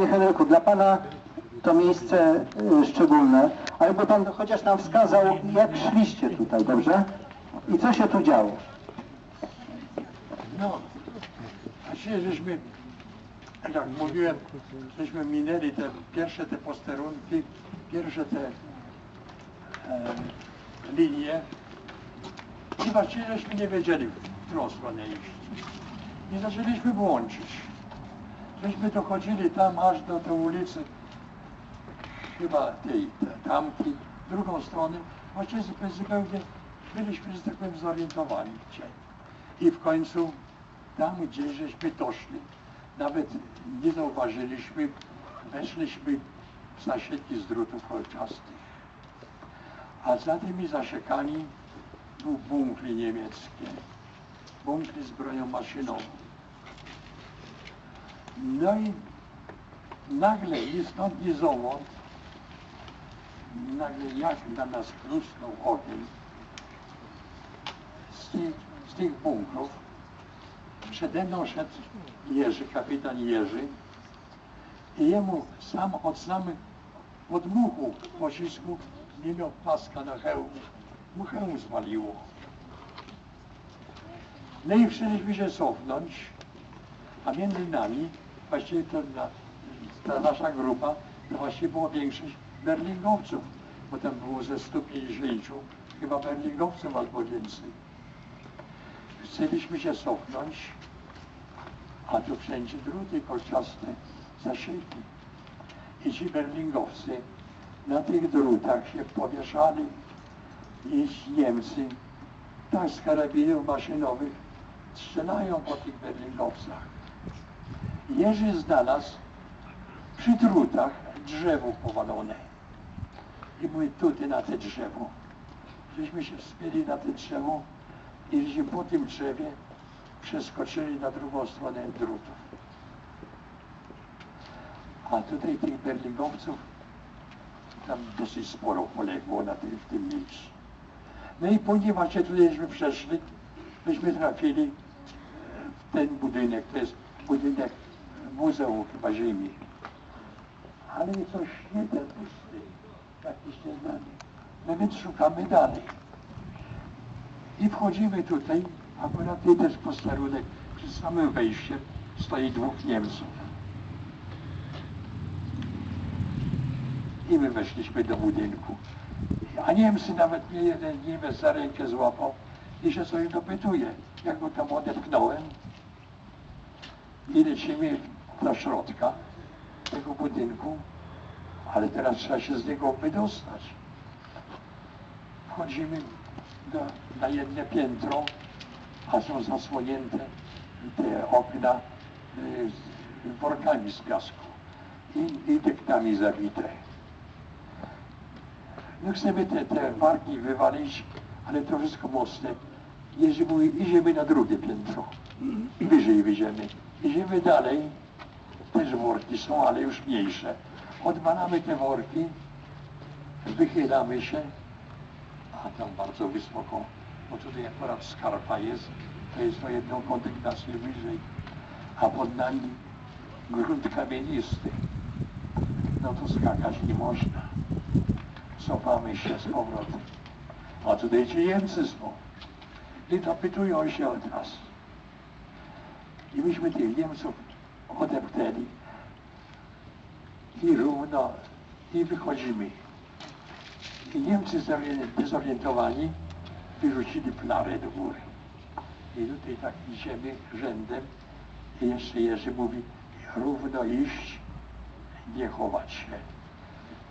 Panie Henryku, dla Pana to miejsce y, szczególne, a jakby Pan chociaż nam wskazał, jak szliście tutaj, dobrze? I co się tu działo? No, właśnie żeśmy, jak mówiłem, żeśmy minęli te pierwsze te posterunki, pierwsze te e, linie i właściwie żeśmy nie wiedzieli, w którą stronę iść. I zaczęliśmy łączyć. Żeśmy dochodzili tam aż do tej ulicy, chyba tej, te, tamtej, drugą stronę. Właściwie zupełnie- byliśmy, że tak powiem, zorientowani dzisiaj. I w końcu tam, gdzie żeśmy doszli, nawet nie zauważyliśmy, weszliśmy w zasieki z drutów kolczastych. A za tymi zasiekami był bunkry niemieckie, bunkry z bronią maszynową. No i nagle, ni stąd, ni zowąd, nagle jak na nas plusnął ogień z tych, z tych bunkrów. Przede mną szedł Jerzy, kapitan Jerzy i jemu sam od samych podmuchu pocisku nie miał paska na hełm. Mu hełm zwaliło. No i chcieliśmy się cofnąć, a między nami, właściwie to na, ta nasza grupa, to właściwie była większość berlingowców, bo tam było ze 150 chyba berlingowców albo więcej. Chcieliśmy się cofnąć, a tu wszędzie druty kolczaste, zasieki. I ci berlingowcy na tych drutach się powieszali i Niemcy, tak z karabinów maszynowych, strzelają po tych berlingowcach. Jerzy znalazł przy drutach drzewo powalone. I mówi, tutaj na te drzewo. Żeśmy się wspięli na te drzewo i żeśmy po tym drzewie przeskoczyli na drugą stronę drutów. A tutaj tych berlingowców tam dosyć sporo poległo na tym, w tym miejscu. No i później właśnie tudyśmy przeszli, myśmy trafili w ten budynek, to jest budynek Muzeum chyba Ziemi. Ale coś nie ten pusty, jakiś nieznany. No więc szukamy dalej. I wchodzimy tutaj, akurat tutaj też posterunek, przy samym wejściem stoi dwóch Niemców. I my weszliśmy do budynku. A Niemcy nawet mnie jeden Niemiec za rękę złapał i się coś dopytuje. Jak go tam odepchnąłem i lecimy do środka tego budynku, ale teraz trzeba się z niego wydostać. Wchodzimy do, na jedno piętro, a są zasłonięte te okna y, workami z piasku i, i dyktami zabite. No chcemy te, te warki wywalić, ale to wszystko mocne. Mówi, idziemy na drugie piętro. Wyżej wyjdziemy. Idziemy dalej. Też worki są, ale już mniejsze. Odwalamy te worki, wychylamy się, a tam bardzo wysoko, bo tutaj akurat skarpa jest, to jest o jedną kondygnację wyżej, a pod nami grunt kamienisty. No to skakać nie można. Cofamy się z powrotem. A tutaj ci Niemcy są. I dopytują się od nas. I myśmy tych Niemców odepchnęli. I równo, i wychodzimy. I Niemcy zorien- zorientowani wyrzucili flarę do góry. I tutaj tak idziemy rzędem i jeszcze Jerzy mówi równo iść, nie chować się.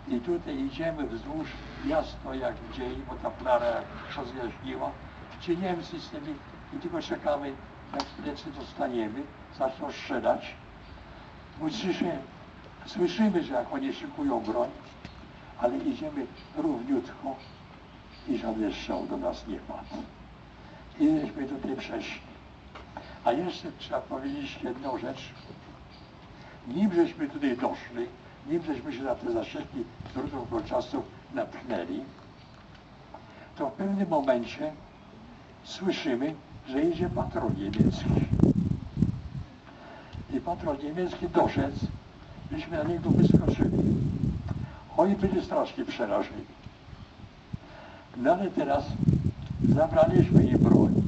I tutaj idziemy wzdłuż jasno jak dzień, bo ta flara jak rozjaśniła. Ci Niemcy z tymi i tylko czekamy, jak plecy dostaniemy, zaczną strzelać. Bo słyszy, słyszymy, że jak oni szykują broń, ale idziemy równiutko i żaden strzał do nas nie padł. I żeśmy tutaj przeszli. A jeszcze trzeba powiedzieć jedną rzecz. Nim żeśmy tutaj doszli, nim żeśmy się na te zasieki drutów kolczastów napchnęli, to w pewnym momencie słyszymy, że idzie patrol niemiecki. Patrol niemiecki doszedł Myśmy na niego wyskoczyli. Oni byli strasznie przerażeni. No ale teraz zabraliśmy im broń.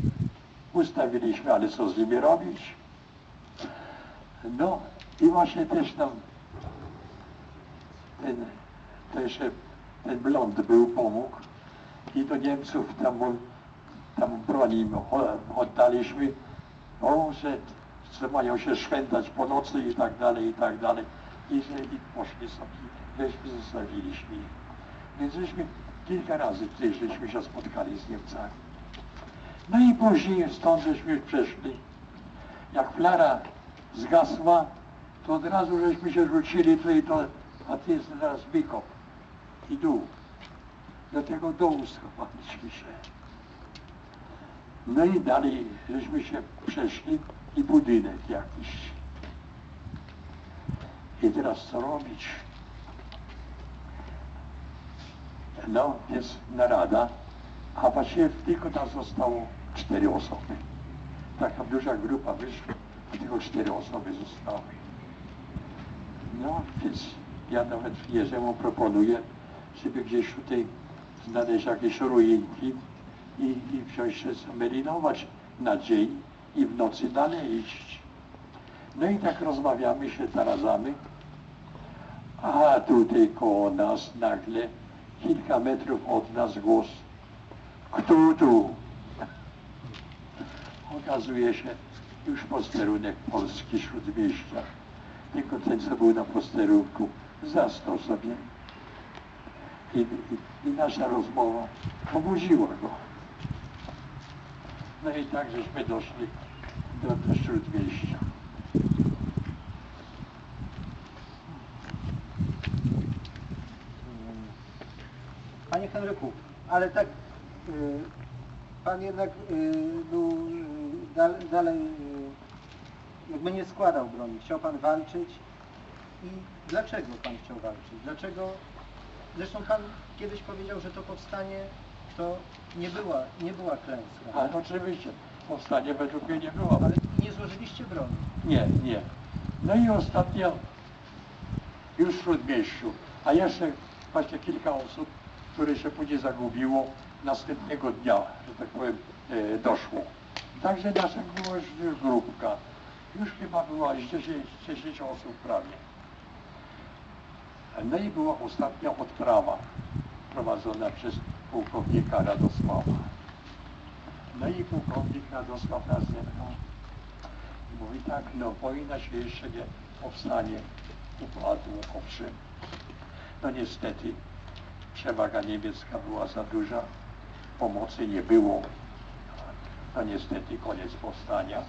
Ustawiliśmy, ale co z nimi robić? No i właśnie też nam ten, ten blond był, pomógł i do Niemców tam, tam broń im oddaliśmy, o, że, że mają się szwendać po nocy i tak dalej, i tak dalej. I i poszli sobie, żeśmy zostawiliśmy ich. Więc żeśmy kilka razy tutaj żeśmy się spotkali z Niemcami. No i później stąd żeśmy przeszli. Jak flara zgasła, to od razu żeśmy się rzucili tutaj, to, a to jest teraz wykop i dół. Do tego dołu schowaliśmy się. No i dalej żeśmy się przeszli i budynek jakiś. I teraz co robić? No, jest narada, a właściwie tylko nas zostało cztery osoby. Taka duża grupa wyszła, a tylko cztery osoby zostały. No, więc ja nawet Jerzemu proponuję, żeby gdzieś tutaj znaleźć jakieś ruinki i, i wziąć się zamelinować na dzień i w nocy dalej iść. No i tak rozmawiamy się, naradzamy, a tutaj koło nas nagle, kilka metrów od nas głos. Kto tu? Okazuje się, już posterunek polski śródmieścia. Tylko ten, co był na posterunku, zastał sobie. I, i, I nasza rozmowa obudziła go. No i tak żeśmy doszli do śródmieścia. Panie Henryku, ale tak y, pan jednak y, był y, dal, dalej y, jakby nie składał broni. Chciał pan walczyć i dlaczego pan chciał walczyć? Dlaczego? Zresztą pan kiedyś powiedział, że to powstanie to nie była, nie była klęska. Ale oczywiście powstanie według mnie nie było. Ale nie złożyliście broni. Nie, nie. No i ostatnio już w Śródmieściu, a jeszcze właśnie kilka osób, które się później zagubiło, następnego dnia, że tak powiem, e, doszło. Także nasza była już grupka. Już chyba była 10, 10 osób prawie. No i była ostatnia odprawa prowadzona przez pułkownika Radosława. No i pułkownik Radosław nas zepnął. I Mówi tak, no wojna się jeszcze nie powstanie, upadło, owszem. No niestety przewaga niemiecka była za duża, pomocy nie było. No niestety koniec powstania,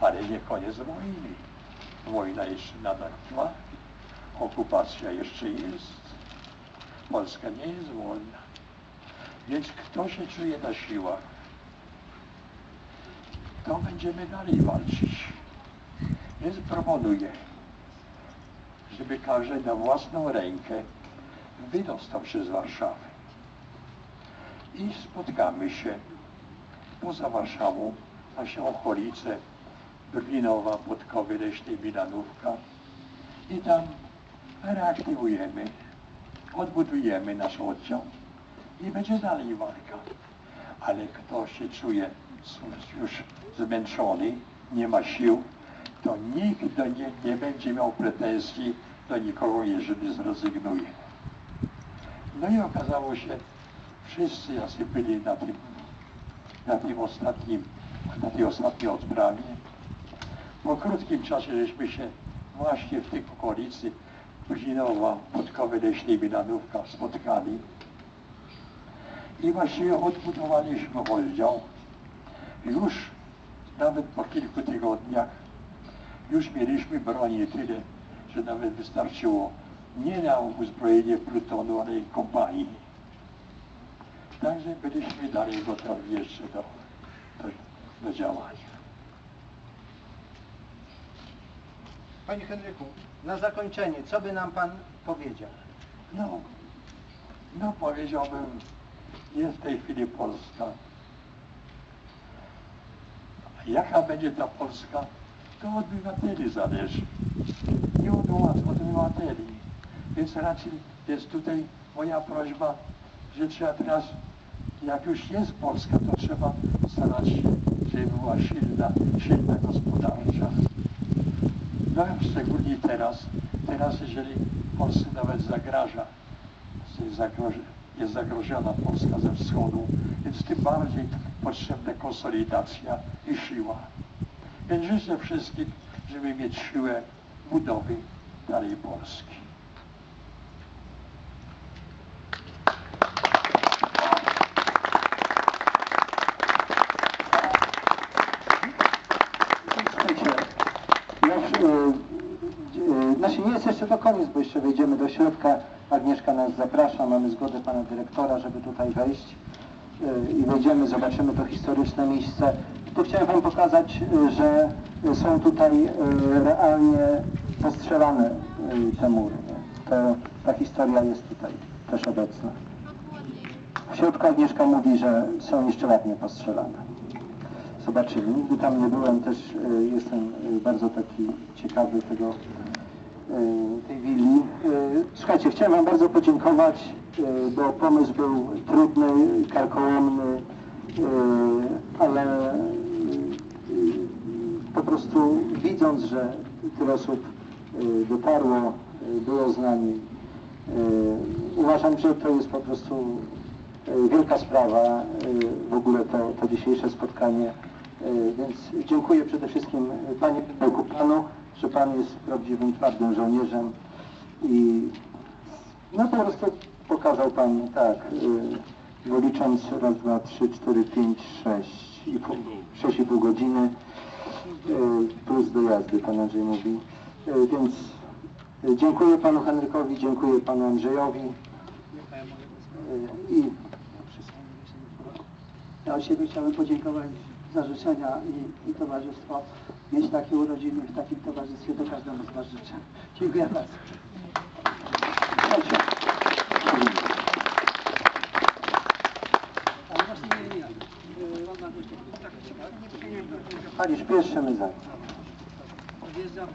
ale nie koniec wojny. Wojna jeszcze nadal trwa, okupacja jeszcze jest, Polska nie jest wolna. Więc kto się czuje na siłach, to będziemy dalej walczyć. Więc proponuję, żeby każdy na własną rękę wydostał się z Warszawy. I spotkamy się poza Warszawą, nasze okolice, Brwinowa, Podkowy Leśnej, Milanówka i tam reaktywujemy, odbudujemy nasz oddział i będzie dalej walka. Ale kto się czuje już zmęczony, nie ma sił, to nikt do nie, nie będzie miał pretensji do nikogo, jeżeli zrezygnuje. No i okazało się, wszyscy jacy byli na tym, na tym ostatnim, na tej ostatniej odprawie, po krótkim czasie żeśmy się właśnie w tej okolicy Brwinowa, Podkowy Leśnej, Milanówka spotkali i właściwie odbudowaliśmy oddział. Już nawet po kilku tygodniach już mieliśmy broni tyle, że nawet wystarczyło nie na uzbrojenie plutonu, ale i kompanii. Także byliśmy dalej gotowi jeszcze do, do, do działania. Panie Henryku, na zakończenie, co by nam pan powiedział? No, no powiedziałbym, jest w tej chwili Polska. Jaka będzie ta Polska, to od obywateli zależy. Nie do łat- od materii. Więc raczej jest tutaj moja prośba, że trzeba teraz, jak już jest Polska, to trzeba starać się, żeby była silna, silna gospodarcza. No szczególnie teraz, teraz jeżeli Polsce nawet zagraża, jest zagrożona Polska ze wschodu, więc tym bardziej potrzebna konsolidacja i siła. Więc życzę wszystkim, żeby mieć siłę budowy dalej Polski. Y, znaczy nie jest jeszcze to koniec, bo jeszcze wejdziemy do środka. Agnieszka nas zaprasza, mamy zgodę pana dyrektora, żeby tutaj wejść i wejdziemy, zobaczymy to historyczne miejsce. Tu chciałem wam pokazać, y, że y, są tutaj y, realnie postrzelane y, te mury. To, ta historia jest tutaj też obecna. W środku Agnieszka mówi, że są jeszcze ładnie postrzelane. Zobaczymy. Nigdy tam nie byłem, też y, jestem y, bardzo taki ciekawy tego, y, tej willi. Y, Słuchajcie, chciałem Wam bardzo podziękować, y, bo pomysł był trudny, karkołomny, y, ale y, po prostu widząc, że tyle osób dotarło, było z nami, uważam, że to jest po prostu wielka sprawa, w ogóle to, to dzisiejsze spotkanie. Więc dziękuję przede wszystkim Panie Pawełku Panu, że Pan jest prawdziwym, twardym żołnierzem i no po prostu pokazał Pan tak, y, bo licząc raz, dwa, trzy, cztery, pięć, sześć i pół, sześć i pół godziny y, plus dojazdy, Pan Andrzej mówi. Y, Więc y, dziękuję Panu Henrykowi, dziękuję Panu Andrzejowi y, i Ja od siebie chciałbym podziękować za życzenia i, i towarzystwo. Mieć takie urodziny w takim towarzystwie to każdemu z Was życzę. Dziękuję bardzo. Ale właśnie nie, nie, nie. Yy, Pan Mariusz, tak, Panie, śpieszymy za. Odjeżdżam.